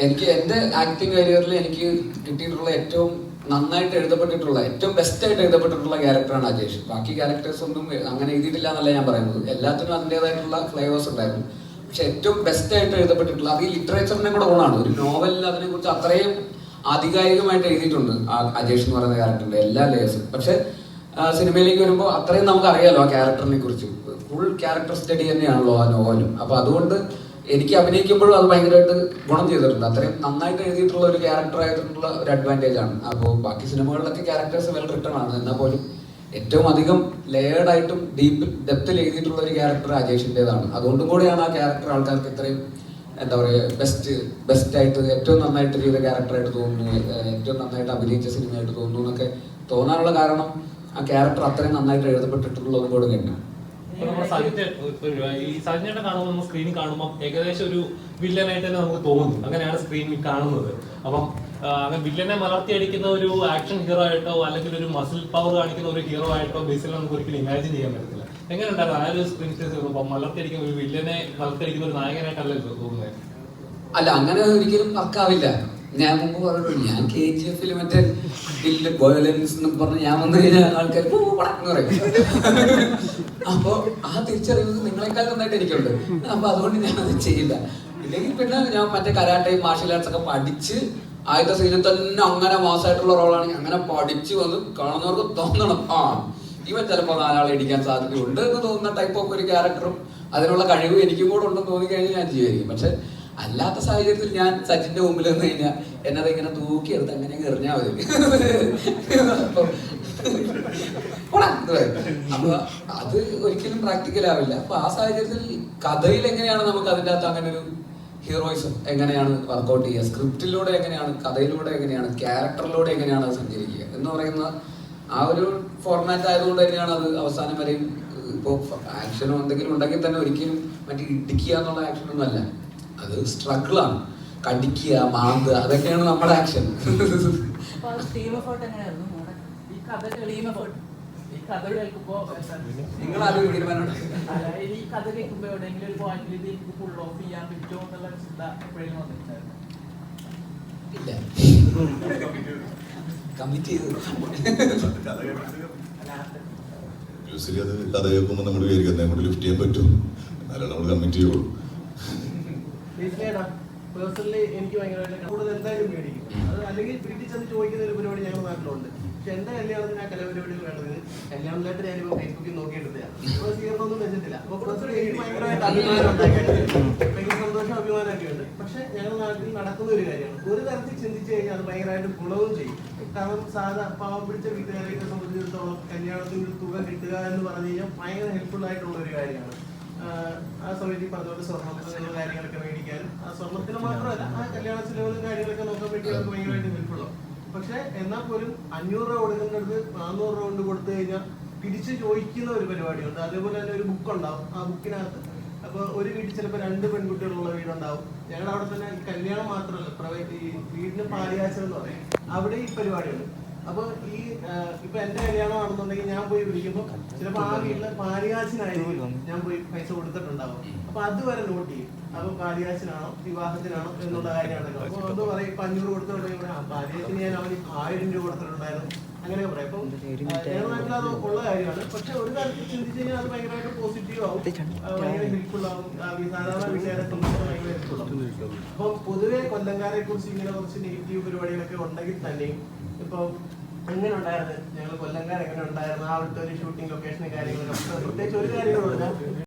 എനിക്ക് എന്റെ ആക്ടിങ് കരിയറിൽ എനിക്ക് കിട്ടിയിട്ടുള്ള ഏറ്റവും നന്നായിട്ട് എഴുതപ്പെട്ടിട്ടുള്ള ഏറ്റവും ബെസ്റ്റ് ആയിട്ട് എഴുതപ്പെട്ടിട്ടുള്ള ക്യാരക്ടറാണ് അജേഷ്. ബാക്കി ക്യാരക്ടേഴ്സ് ഒന്നും അങ്ങനെ എഴുതിയിട്ടില്ല എന്നല്ല ഞാൻ പറയുന്നത്. എല്ലാത്തിനും അതിന്റെതായിട്ടുള്ള ഫ്ലേവേഴ്സ് ഉണ്ടായിരുന്നു. പക്ഷെ ഏറ്റവും ബെസ്റ്റ് ആയിട്ട് എഴുതപ്പെട്ടിട്ടുള്ള അത് ഈ ലിറ്ററേച്ചറിനെ കൂടെ ഓണാണ്. ഒരു നോവലിൽ അതിനെ കുറിച്ച് അത്രയും ആധികാരികമായിട്ട് എഴുതിയിട്ടുണ്ട് അജേഷ് എന്ന് പറയുന്ന ക്യാരക്ടറിന്റെ എല്ലാ ലേയേഴ്സും പക്ഷെ സിനിമയിലേക്ക് വരുമ്പോൾ അത്രയും നമുക്ക് അറിയാലോ ആ ക്യാരക്ടറിനെ കുറിച്ച്. ഫുൾ ക്യാരക്ടർ സ്റ്റഡി തന്നെയാണല്ലോ ആ നോവലും അപ്പൊ അതുകൊണ്ട് എനിക്ക് അഭിനയിക്കുമ്പോഴും അത് ഭയങ്കരമായിട്ട് ഗുണം ചെയ്തിട്ടുണ്ട്. അത്രയും നന്നായിട്ട് എഴുതിയിട്ടുള്ള ഒരു ക്യാരക്ടർ ആയിട്ടുള്ള ഒരു അഡ്വാന്റേജ് ആണ്. അപ്പോൾ ബാക്കി സിനിമകളിലൊക്കെ ക്യാരക്ടേഴ്സ് വെൽ റിട്ടേൺ ആണ്. എന്നാൽ പോലും ഏറ്റവും അധികം ലെയർഡായിട്ടും ഡീപ്പ് ഡെപ്തിൽ എഴുതിയിട്ടുള്ള ഒരു ക്യാരക്ടർ അജേഷിന്റെതാണ് അതുകൊണ്ടും കൂടിയാണ് ആ ക്യാരക്ടർ ആൾക്കാർക്ക് ഇത്രയും എന്താ പറയുക ബെസ്റ്റ് ബെസ്റ്റ് ആയിട്ട് ഏറ്റവും നന്നായിട്ട് ചെയ്ത ക്യാരക്ടറായിട്ട് തോന്നുന്നു. ഏറ്റവും നന്നായിട്ട് അഭിനയിച്ച സിനിമയായിട്ട് തോന്നുന്നു എന്നൊക്കെ തോന്നാനുള്ള കാരണം ആ ക്യാരക്ടർ അത്രയും നന്നായിട്ട് എഴുതപ്പെട്ടിട്ടുള്ളതും കൂടെ തന്നെയാണ്. ഈ സജിനെ കാണുമ്പോൾ സ്ക്രീനിൽ കാണുമ്പോൾ ഏകദേശം ഒരു വില്ലനായിട്ട് തന്നെ നമുക്ക് തോന്നും. അങ്ങനെയാണ് സ്ക്രീനിൽ കാണുന്നത്. അപ്പം അങ്ങനെ വില്ലനെ മലർത്തിയടിക്കുന്ന ഒരു ആക്ഷൻ ഹീറോ ആയിട്ടോ അല്ലെങ്കിൽ ഒരു മസിൽ പവർ കാണിക്കുന്ന ഒരു ഹീറോ ആയിട്ടോ ബേസിൽ നമുക്ക് ഒരിക്കലും ഇമാജിൻ ചെയ്യാൻ പറ്റത്തില്ല. എങ്ങനെ ഉണ്ടായിരുന്നു? ആ ഒരു സ്ക്രീൻ സ്പേസ് മലർത്തിയടിക്കുന്ന ഒരു വില്ലനെ മലർത്തിയടിക്കുന്ന ഒരു നായകനായിട്ടല്ലല്ലോ തോന്നുന്നത്. അല്ല അങ്ങനെ ഒരിക്കലും വർക്കാവില്ല ഞാൻ മുമ്പ് പറഞ്ഞിട്ടുണ്ട് ഞാൻ കെ ജി എഫിൽ മറ്റേ ബില്ല് വയലൻസ് എന്ന് പറഞ്ഞ് ഞാൻ വന്നു കഴിഞ്ഞാൽ ആൾക്കാർ പടക്കുന്നു പറയും. അപ്പോൾ ആ തിരിച്ചറിയുന്നത് നിങ്ങളെക്കാൾ നന്നായിട്ട് എനിക്കുണ്ട്. അപ്പൊ അതുകൊണ്ട് ഞാൻ അത് ചെയ്യില്ല. ഇല്ലെങ്കിൽ പിന്നെ ഞാൻ മറ്റേ കരാട്ടയും മാർഷ്യൽ ആർട്സ് ഒക്കെ പഠിച്ച് ആദ്യത്തെ സീനിൽ തന്നെ അങ്ങനെ മാസമായിട്ടുള്ള റോളാണെങ്കിൽ അങ്ങനെ പഠിച്ച് വന്ന് കാണുന്നവർക്ക് തോന്നണം. ആ ഇവൻ ചിലപ്പോൾ നാലാളെ ഇടിക്കാൻ സാധ്യതയുണ്ട് എന്ന് തോന്നുന്ന ടൈപ്പ് ഓഫ് ഒരു ക്യാരക്ടറും അതിനുള്ള കഴിവ് എനിക്കും കൂടെ ഉണ്ടെന്ന് തോന്നിക്കഴിഞ്ഞാൽ ഞാൻ ചെയ്യുമായിരിക്കും. പക്ഷെ അല്ലാത്ത സാഹചര്യത്തിൽ ഞാൻ സച്ചിന്റെ മുമ്പിൽ നിന്ന് കഴിഞ്ഞാൽ എന്നത് ഇങ്ങനെ തൂക്കിയെടുത്ത് അങ്ങനെ എറിഞ്ഞാൽ മതി. അപ്പൊ അത് ഒരിക്കലും പ്രാക്ടിക്കൽ ആവില്ല. അപ്പൊ ആ സാഹചര്യത്തിൽ കഥയിൽ എങ്ങനെയാണ് നമുക്ക് അതിന്റെ അകത്ത് അങ്ങനെ ഒരു ഹീറോയിസം എങ്ങനെയാണ് വർക്കൗട്ട് ചെയ്യുക? സ്ക്രിപ്റ്റിലൂടെ എങ്ങനെയാണ് കഥയിലൂടെ എങ്ങനെയാണ് ക്യാരക്ടറിലൂടെ എങ്ങനെയാണ് അത് സഞ്ചരിക്കുക? എന്ന് പറയുന്ന ആ ഒരു ഫോർമാറ്റ് ആയതുകൊണ്ട് തന്നെയാണ് അത് അവസാനം വരെയും ഇപ്പോൾ ആക്ഷനോ എന്തെങ്കിലും ഉണ്ടെങ്കിൽ തന്നെ ഒരിക്കലും മറ്റേ ഇടിക്കുക എന്നുള്ള ആക്ഷനൊന്നും അല്ല. അത് സ്ട്രഗിളാണ്. കടിക്കുക മാന്തുക അതൊക്കെയാണ് നമ്മുടെ ആക്ഷൻ ഇല്ല. കമ്മിറ്റ് ചെയ്ത്. യൂസ്വലി അത് കഥ കേൾക്കുമ്പോൾ നമ്മൾ വിചാരിക്കുന്നത് ലിഫ്റ്റ് ചെയ്യാൻ പറ്റും എന്നാലും നമ്മൾ കമ്മിറ്റ് ചെയ്യുള്ളൂ. പേഴ്സണലി എനിക്ക് ഭയങ്കരമായിട്ട് കൂടുതൽ എന്തായാലും മേടിക്കും അത് അല്ലെങ്കിൽ വീട്ടിൽ ചെന്ന് ചോദിക്കുന്ന ഒരു പരിപാടി ഞങ്ങളുടെ നാട്ടിലുണ്ട്. പക്ഷെ എന്റെ കല്യാണത്തിന് ആ കലാപരിപാടി വേണ്ടത്? കല്യാണം ലെറ്റർ ഇപ്പോൾ ഫേസ്ബുക്കിൽ നോക്കിയെടുത്തതാണ് ഇപ്പൊ സ്വീകരണമൊന്നും വെച്ചിട്ടില്ല. അപ്പോൾ പേഴ്സണലി എനിക്ക് ഭയങ്കരമായിട്ട് അഭിമാനം ഉണ്ടാക്കിയിട്ടുണ്ട്. ഭയങ്കര സന്തോഷം അഭിമാനമൊക്കെ ഉണ്ട് പക്ഷെ ഞങ്ങളുടെ നാട്ടിൽ നടക്കുന്ന ഒരു കാര്യമാണ്. ഒരു തരത്തിൽ ചിന്തിച്ചു കഴിഞ്ഞാൽ അത് ഭയങ്കരമായിട്ട് ഗുണവും ചെയ്യും. കാരണം സാധാ പാവം പിടിച്ച വീട്ടുകാരെയൊക്കെ സംബന്ധിച്ചിടത്തോളം കല്യാണത്തിന് ഒരു തുക കിട്ടുക എന്ന് പറഞ്ഞു കഴിഞ്ഞാൽ ഭയങ്കര ഹെൽപ്ഫുൾ ആയിട്ടുള്ള ഒരു കാര്യമാണ്. ആ സമയത്ത് ഈ പറഞ്ഞ കാര്യങ്ങളൊക്കെ മേടിക്കാനും ആ സ്വർണത്തിന് മാത്രമല്ല ആ കല്യാണ ചിലവുകളും കാര്യങ്ങളൊക്കെ നോക്കാൻ വേണ്ടി അവർക്ക് ഭയങ്കരമായിട്ട് ഹെൽപ്ഫുള്ളാവും പക്ഷെ എന്നാൽ പോലും അഞ്ഞൂറ് രൂപ കൊടുക്കുന്നിടത്ത് നാനൂറ് രൂപ കൊണ്ട് കൊടുത്തു കഴിഞ്ഞാൽ തിരിച്ച് ചോദിക്കുന്ന ഒരു പരിപാടിയുണ്ട്. അതേപോലെ തന്നെ ഒരു ബുക്ക് ഉണ്ടാവും ആ ബുക്കിനകത്ത്. അപ്പൊ ഒരു വീട്ടിൽ ചിലപ്പോൾ രണ്ട് പെൺകുട്ടികളുള്ള വീടുണ്ടാവും. ഞങ്ങളുടെ അവിടെ തന്നെ കല്യാണം മാത്രമല്ല പ്രൈവറ്റ് ഈ വീടിന് പാലിയാച്ചെന്ന് പറയും. അവിടെ ഈ പരിപാടിയുണ്ട്. അപ്പൊ ഈ ഇപ്പൊ എന്റെ കല്യാണമാണെന്നുണ്ടെങ്കിൽ ഞാൻ പോയി വിളിക്കുമ്പോ ചിലപ്പോ ആ വീട്ടിലെ പാലികാശിനായിരിക്കും ഞാൻ പോയി പൈസ കൊടുത്തിട്ടുണ്ടാവും. അപ്പൊ അതുവരെ നോട്ട് ചെയ്യും. അപ്പൊ പാലികാശിനാണോ വിവാഹത്തിനാണോ എന്നുള്ള കാര്യമാണല്ലോ അപ്പൊ അത് പറയും ഇപ്പൊ അഞ്ഞൂറ് കൊടുത്തിട്ടുണ്ടെങ്കിൽ പാലികാശിന് ഞാൻ അവന് ആയിരം രൂപ കൊടുത്തിട്ടുണ്ടായിരുന്നു. അങ്ങനെയൊക്കെ പറയാം. അപ്പം ആ, ഞങ്ങളുടെ അത് ഉള്ള കാര്യമാണ്. പക്ഷെ ഒരു കാര്യത്തിൽ ചിന്തിച്ചു കഴിഞ്ഞാൽ അത് ഭയങ്കരമായിട്ട് പോസിറ്റീവ് ആവും. ഭയങ്കര ഹെൽപ്ഫുൾ ആവും. സാധാരണ വീട്ടുകാരെ സംബന്ധിച്ച് ഭയങ്കര ഹെൽപ്ഫുൾ ആവും. അപ്പൊ പൊതുവെ കൊല്ലങ്കാരെ കുറിച്ച് ഇങ്ങനെ കുറച്ച് നെഗറ്റീവ് പരിപാടികളൊക്കെ ഉണ്ടെങ്കിൽ തന്നെയും ഇപ്പൊ എങ്ങനെ ഉണ്ടായിരുന്നു ഞങ്ങൾ കൊല്ലങ്കാർ എങ്ങനെ ഉണ്ടായിരുന്നു ആ ഒരു ഷൂട്ടിംഗ് ലൊക്കേഷനും കാര്യങ്ങളൊക്കെ. പ്രത്യേകിച്ച് ഒരു കാര്യങ്ങളുമില്ല